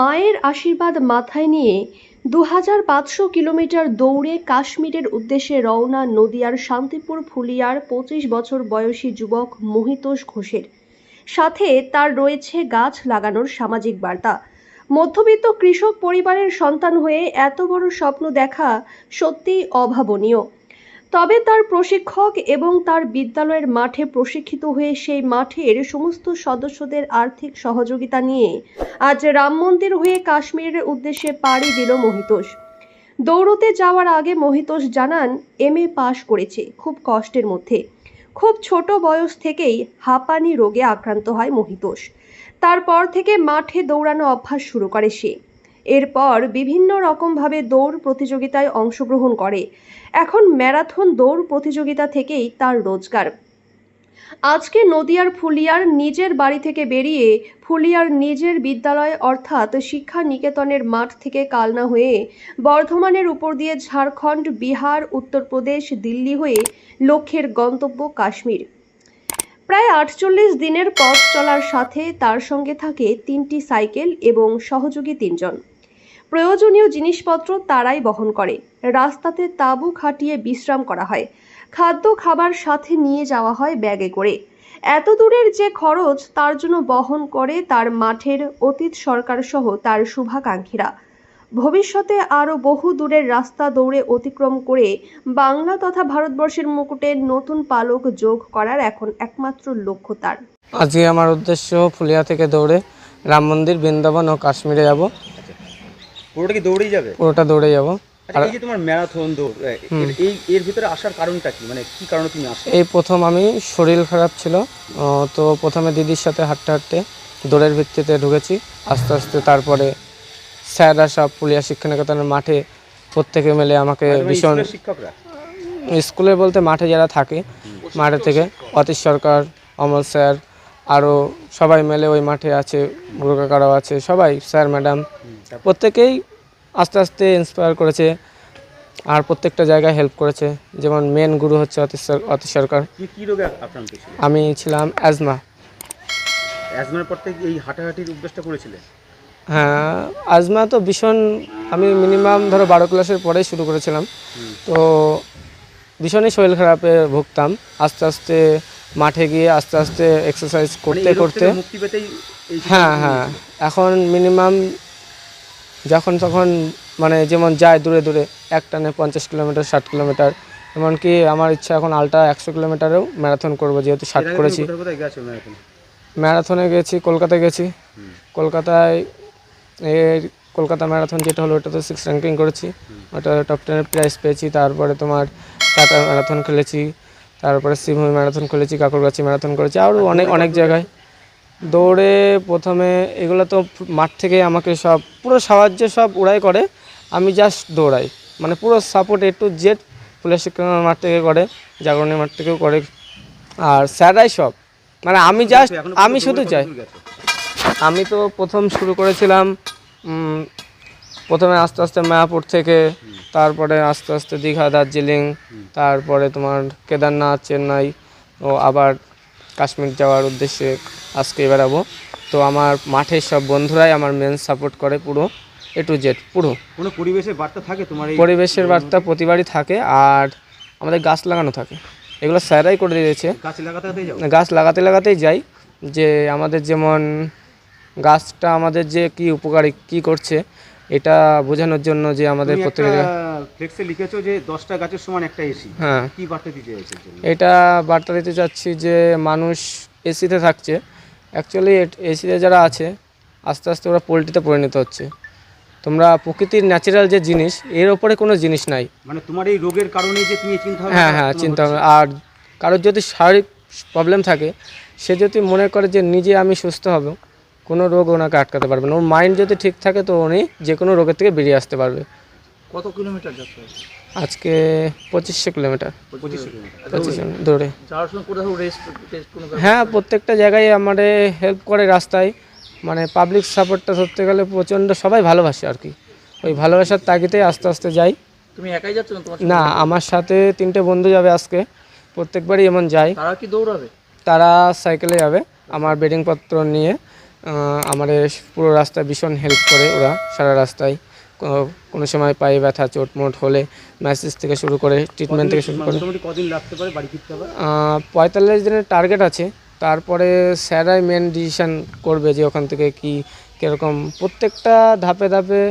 মায়ের আশীর্বাদ মাথায় নিয়ে দু হাজার পাঁচশো কিলোমিটার দৌড়ে কাশ্মীরের উদ্দেশ্যে রওনা নদিয়ার শান্তিপুর ফুলিয়ার পঁচিশ বছর বয়সী যুবক মহিতোষ ঘোষের। সাথে তার রয়েছে গাছ লাগানোর সামাজিক বার্তা। মধ্যবিত্ত কৃষক পরিবারের সন্তান হয়ে এত বড় স্বপ্ন দেখা সত্যিই অভাবনীয়। তবে তার প্রশিক্ষক এবং তার বিদ্যালয়ের মাঠে প্রশিক্ষিত হয়ে সেই মাঠের সমস্ত সদস্যদের আর্থিক সহযোগিতা নিয়ে আজ রাম মন্দির হয়ে কাশ্মীরের উদ্দেশ্যে পাড়ি দিল মহিতোষ। দৌড়তে যাওয়ার আগে মহিতোষ জানান, এম এ পাশ করেছে, খুব কষ্টের মধ্যে। খুব ছোট বয়স থেকেই হাঁপানি রোগে আক্রান্ত হয় মহিতোষ। তারপর থেকে মাঠে দৌড়ানো অভ্যাস শুরু করে সে। এরপর বিভিন্ন রকমভাবে দৌড় প্রতিযোগিতায় অংশগ্রহণ করে। এখন ম্যারাথন দৌড় প্রতিযোগিতা থেকেই তার রোজগার। আজকে নদিয়ার ফুলিয়ার নিজের বাড়ি থেকে বেরিয়ে ফুলিয়ার নিজের বিদ্যালয় অর্থাৎ শিক্ষা নিকেতনের মাঠ থেকে কালনা হয়ে বর্ধমানের উপর দিয়ে ঝাড়খণ্ড, বিহার, উত্তরপ্রদেশ, দিল্লি হয়ে লক্ষ্যের গন্তব্য কাশ্মীর। প্রায় আটচল্লিশ দিনের পথ চলার সাথে তার সঙ্গে থাকে তিনটি সাইকেল এবং সহযোগী তিনজন। প্রয়োজনীয় জিনিসপত্র তারাই বহন করে। রাস্তাতে তাঁবু খাটিয়ে বিশ্রাম করা হয়। খাদ্য খাবার সাথে নিয়ে যাওয়া হয় ব্যাগে করে। এত দূরের যে খরচ, তার জন্য বহন করে তার মাঠের অতীত সরকার সহ তার শুভাকাঙ্ক্ষীরা। ভবিষ্যতে আরও বহু দূরের রাস্তা দৌড়ে অতিক্রম করে বাংলা তথা ভারতবর্ষের মুকুটে নতুন পালক যোগ করার এখন একমাত্র লক্ষ্য তার। আজকে আমার উদ্দেশ্য ফুলিয়া থেকে দৌড়ে রাম মন্দির, বৃন্দাবন ও কাশ্মীরে যাব। পুরোটা কি দৌড়েই যাবে? পুরোটা দৌড়ে যাব। আচ্ছা, এই যে তোমার ম্যারাথন দৌড় এই এর ভিতরে আসার কারণটা কি? মানে কি কারণে তুমি আসো এই প্রথম আমি শরীর খারাপ ছিল তো প্রথমে দিদির সাথে হাঁটতে হাঁটতে দৌড়ের ভিত্তিতে ঢুকেছি। আস্তে আস্তে তারপরে স্যাররা সব পুলিয়া শিক্ষানিকেতনের মাঠে প্রত্যেকে মিলে আমাকে মানে ভীষণ শিক্ষকরা? স্কুলে বলতে মাঠে যারা থাকে মাঠে থেকে অতীশ সরকার অমল স্যার আরও সবাই মিলে ওই মাঠে আছে গুরু কাকারাও আছে সবাই স্যার ম্যাডাম তারপর? প্রত্যেকেই আস্তে আস্তে ইন্সপায়ার করেছে আর প্রত্যেকটা জায়গায় হেল্প করেছে। যেমন মেন গুরু হচ্ছে অতীশ সর- অতীশ সরকার। তুমি রোগে আক্রান্ত ছিলে আমি ছিলাম অ্যাজমা অ্যাজমার পর থেকে এই হাঁটাহাঁটির অভ্যাসটা করেছিলে হ্যাঁ আজমা তো ভীষণ আমি মিনিমাম ধরো বারো ক্লাসের পরেই শুরু করেছিলাম। তো ভীষণই শরীর খারাপে ভুগতাম। আস্তে আস্তে মাঠে গিয়ে আস্তে আস্তে এক্সারসাইজ মানে করতে করতে হ্যাঁ হ্যাঁ। এখন মিনিমাম যখন তখন মানে যেমন যায় দূরে দূরে এক টানে পঞ্চাশ কিলোমিটার ষাট কিলোমিটার এমনকি আমার ইচ্ছা এখন আলটা একশো কিলোমিটারেও ম্যারাথন করব যেহেতু ষাট করেছি। ম্যারাথন? গেছি কলকাতায় গেছি। কলকাতায় এর কলকাতা ম্যারাথন যেটা হলো ওটাতে সিক্স র্যাঙ্কিং করেছি। ওটা টপ টেনের প্রাইজ পেয়েছি। তারপরে তোমার টাটা ম্যারাথন খেলেছি। তারপরে শিবভূমি ম্যারাথন খেলেছি কাকুরগাছি ম্যারাথন করেছি। আরও অনেক অনেক জায়গায়। দৌড়ে প্রথমে এগুলো তো মাঠ থেকে আমাকে সব পুরো সাহায্য সব ওরাই করে আমি জাস্ট দৌড়াই। মানে পুরো support A to Z police মাঠ থেকে করে জাগরণী মাঠ থেকেও করে। আর স্যারাই সব। মানে আমি জাস্ট আমি শুধু চাই? আমি তো প্রথম শুরু করেছিলাম প্রথমে আস্তে আস্তে মায়াপুর থেকে তারপরে আস্তে আস্তে দীঘা দার্জিলিং তারপরে তোমার কেদারনাথ চেন্নাই ও আবার কাশ্মীর যাওয়ার উদ্দেশ্যে আজকে বেরাবো তো আমার মাঠের সব বন্ধুরাই আমার মেন সাপোর্ট করে পুরো এ টু জেড পুরো। কোনো পরিবেশের বার্তা থাকে তোমার পরিবেশের বার্তা প্রতিবারই থাকে আর আমাদের গাছ লাগানো থাকে। এগুলো স্যারাই করে দিয়েছে। গাছ লাগাতে গাছ লাগাতে লাগাতেই যাই। যে আমাদের যেমন গাছটা আমাদের যে কি উপকারী কি করছে এটা বোঝানোর জন্য যে আমাদের প্রত্যেকের ফ্লেক্সে লিখেছো যে দশটা গাছের সমান একটা এসি হ্যাঁ। কি বার্তা দিতে চাইছো এটা বার্তা দিতে চাচ্ছি যে মানুষ এসিতে থাকছে। অ্যাকচুয়ালি এসিতে যারা আছে আস্তে আস্তে ওরা পোলট্রিতে পরিণত হচ্ছে। তোমরা প্রকৃতির ন্যাচারাল যে জিনিস এর ওপরে কোনো জিনিস নাই। মানে তোমার এই রোগের কারণে যে তুমি চিন্তা হ্যাঁ হ্যাঁ চিন্তা ভাবনা। আর কারোর যদি শারীরিক প্রবলেম থাকে সে যদি মনে করে যে নিজে আমি সুস্থ হব কোনো রোগ ওনাকে আটকাতে পারবে না। ওর মাইন্ড যদি ঠিক থাকে তো উনি যে কোনো রোগের থেকে বেরিয়ে আসতে পারবে। কত কিলোমিটার যাচ্ছে আজকে পঁচিশশো কিলোমিটার। পঁচিশশো দৌড়ে। যাওয়ার সময় কোথাও রেস্ট টেস্ট কোনো ব্যাপার? হ্যাঁ প্রত্যেকটা জায়গায় আমাদের হেল্প করে রাস্তায়। মানে পাবলিক সাপোর্টটা ধরতে গেলে প্রচণ্ড সবাই ভালোবাসে আর কি। ওই ভালোবাসার তাগিদে আস্তে আস্তে যাই। তুমি একাই যাচ্ছ না না আমার সাথে তিনটে বন্ধু যাবে আজকে। প্রত্যেকবারই এমন যাই। তারা কি দৌড়াবে? তারা সাইকেলে যাবে আমার বেডিংপত্র নিয়ে। আহ, আমাদের পুরো রাস্তায় ভীষণ হেল্প করে ওরা সারা রাস্তায়। কোনো সময় পায়ে ব্যথা চোট মোট হলে ম্যাসেজ থেকে শুরু করে ট্রিটমেন্ট থেকে শুরু করে। কদিন লাগতে পারে বাড়ি ফিরতে হবে পঁয়তাল্লিশ দিনের টার্গেট আছে। তারপরে স্যারাই মেন ডিসিশান করবে যে ওখান থেকে কি কীরকম। প্রত্যেকটা ধাপে ধাপে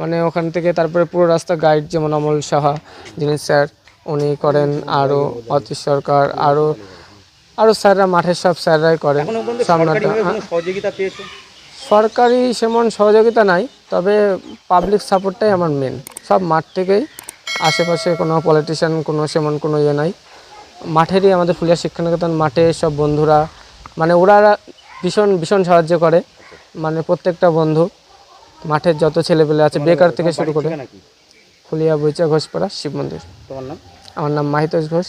মানে ওখান থেকে তারপরে পুরো রাস্তা গাইড যেমন অমল সাহা যিনি স্যার উনি করেন আরও অতীশ সরকার আরও আরও স্যাররা মাঠের সব স্যাররাই করেন। সামনাটা পেয়েছ? সরকারি সেমন সহযোগিতা নাই। তবে পাবলিক সাপোর্টটাই আমার মেন সব মাঠ থেকেই আশেপাশে কোনো পলিটিশিয়ান কোনো সেমন কোনো ইয়ে নাই। মাঠেরই আমাদের ফুলিয়া শিক্ষানিকেতন মাঠে সব বন্ধুরা মানে ওরা ভীষণ ভীষণ সাহায্য করে। মানে প্রত্যেকটা বন্ধু মাঠের যত ছেলেপেলে আছে বেকার থেকে শুরু করে। ফুলিয়া বইচা ঘোষপাড়া শিব মন্দির। তোমার নাম? আমার নাম মাহিতোষ ঘোষ।